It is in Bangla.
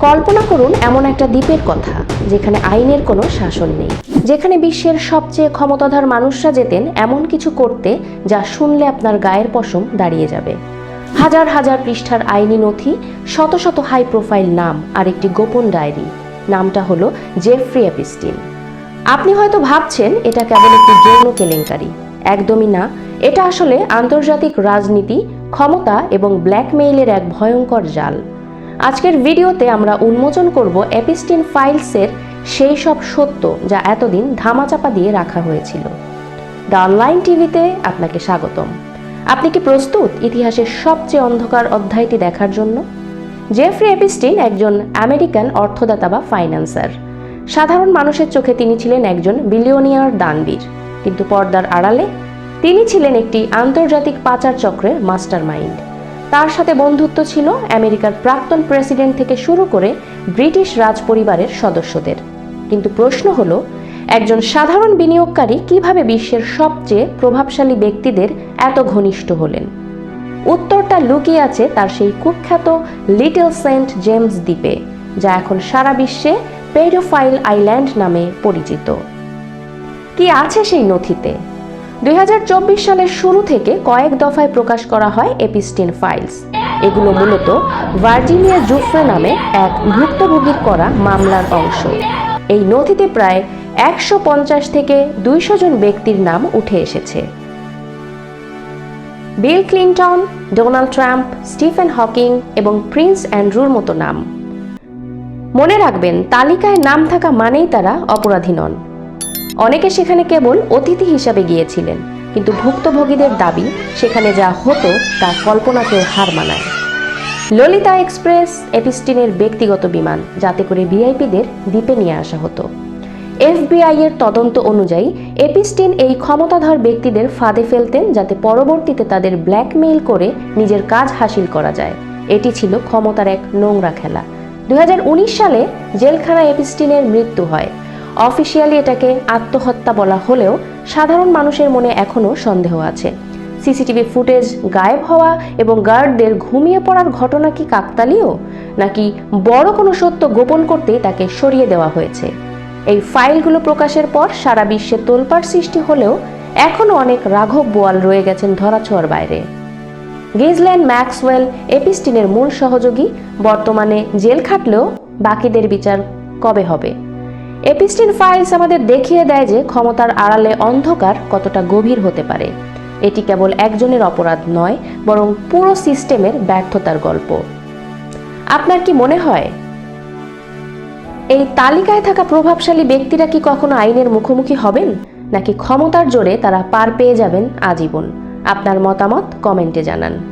কল্পনা করুন এমন একটা দ্বীপের কথা, যেখানে আইনের কোনো শাসন নেই। যেখানে বিশ্বের সবচেয়ে ক্ষমতাধর মানুষরা যেতেন এমন কিছু করতে যা শুনলে আপনার গায়ের পশম দাঁড়িয়ে যাবে। হাজার হাজার পৃষ্ঠার আইনি নথি, শত শত হাই প্রোফাইল নাম আর একটি গোপন ডায়েরি। নামটা হলো জেফ্রি অ্যাপিস্টিন। আপনি হয়তো ভাবছেন, এটা কেবল একটি যৌন কেলেঙ্কারি। একদমই না। এটা আসলে আন্তর্জাতিক রাজনীতি, ক্ষমতা এবং ব্ল্যাকমেইলের এক ভয়ঙ্কর জাল। আজকের ভিডিওতে আমরা উন্মোচন করব অ্যাপিস্টিন ফাইলসের সেই সব সত্য যা এতদিন ধামাচাপা দিয়ে রাখা হয়েছিল। দ্য অনলাইন টিভিতে আপনাকে স্বাগতম। আপনি কি প্রস্তুত ইতিহাসের সবচেয়ে অন্ধকার অধ্যায়টি দেখার জন্য? জেফ্রি এপিস্টিন একজন আমেরিকান অর্থদাতা বা ফাইন্যান্সার। সাধারণ মানুষের চোখে তিনি ছিলেন একজন বিলিয়নিয়ার দানবীর। কিন্তু পর্দার আড়ালে তিনি ছিলেন একটি আন্তর্জাতিক পাচার চক্রের মাস্টার মাইন্ড তার সাথে বন্ধুত্ব ছিল আমেরিকার প্রাক্তন প্রেসিডেন্ট থেকে শুরু করে ব্রিটিশ রাজ পরিবারের সদস্যদের। কিন্তু প্রশ্ন হলো, একজন সাধারণ বিনিয়োগকারী কীভাবে বিশ্বের সবচেয়ে প্রভাবশালী ব্যক্তিদের এত ঘনিষ্ঠ হলেন? উত্তরটা লুকিয়ে আছে তার সেই কুখ্যাত লিটল সেন্ট জেমস দ্বীপে, যা এখন সারা বিশ্বে পেডোফাইল আইল্যান্ড নামে পরিচিত। কি আছে সেই নথিতে? দুই হাজার চব্বিশ সালের শুরু থেকে কয়েক দফায় প্রকাশ করা হয় এপিস্টিন ফাইলস এগুলো মূলত ভার্জিনিয়া জুফ্রে নামে এক ভুক্তভোগীর করা মামলার অংশ। এই নথিতে প্রায় একশো পঞ্চাশ থেকে দুইশো জন ব্যক্তির নাম উঠে এসেছে। Bill Clinton, Donald Trump, Stephen Hawking এবং প্রিন্স অ্যান্ড্রুর মতো নাম। মনে রাখবেন, তালিকায় নাম থাকা মানেই তারা অপরাধী নন। অনেকে সেখানে কেবল অতিথি হিসাবে গিয়েছিলেন, কিন্তু ভুক্তভোগীদের দাবি সেখানে যা হতো তা কল্পনাকেও হার মানায়। ললিতা এক্সপ্রেস এপিস্টিনের ব্যক্তিগত বিমান যাতে করে ভিআইপিদের দ্বীপে নিয়ে আসা হতো। এফবিআই এর তদন্ত অনুযায়ী, এপিস্টিন এই ক্ষমতাধর ব্যক্তিদের ফাঁদে ফেলতেন যাতে পরবর্তীতে তাদের ব্ল্যাকমেইল করে নিজের কাজ হাসিল করা যায়। এটি ছিল ক্ষমতার এক নোংরা খেলা। দুই হাজার উনিশ সালে জেলখানা এপিস্টিনের মৃত্যু হয়। অফিসিয়ালি এটাকে আত্মহত্যা বলা হলেও সাধারণ মানুষের মনে এখনও সন্দেহ আছে। সিসিটিভি ফুটেজ গায়েব হওয়া এবং গার্ডদের ঘুমিয়ে পড়ার ঘটনা কি কাকতালীয়? নাকি বড় কোনো সত্য গোপন করতেই তাকে সরিয়ে দেওয়া হয়েছে? এই ফাইলগুলো প্রকাশের পর সারা বিশ্বে তোলপাড় সৃষ্টি হলেও এখনও অনেক রাঘব বোয়াল রয়ে গেছেন ধরাছোঁয়ার বাইরে। গিজল্যান্ড ম্যাক্সওয়েল এপিস্টিনের মূল সহযোগী, বর্তমানে জেল খাটলেও বাকিদের বিচার কবে হবে? এপিস্টিন ফাইলস আমাদের দেখিয়ে দেয় যে ক্ষমতার আড়ালে অন্ধকার কতটা গভীর হতে পারে। এটি কেবল একজনের অপরাধ নয়, বরং পুরো সিস্টেমের ব্যর্থতার গল্প। আপনার কি মনে হয়? এই তালিকায় থাকা প্রভাবশালী ব্যক্তিরা কি কখনো আইনের মুখোমুখি হবেন? নাকি ক্ষমতার জোরে তারা পার পেয়ে যাবেন আজীবন? আপনার মতামত কমেন্টে জানান।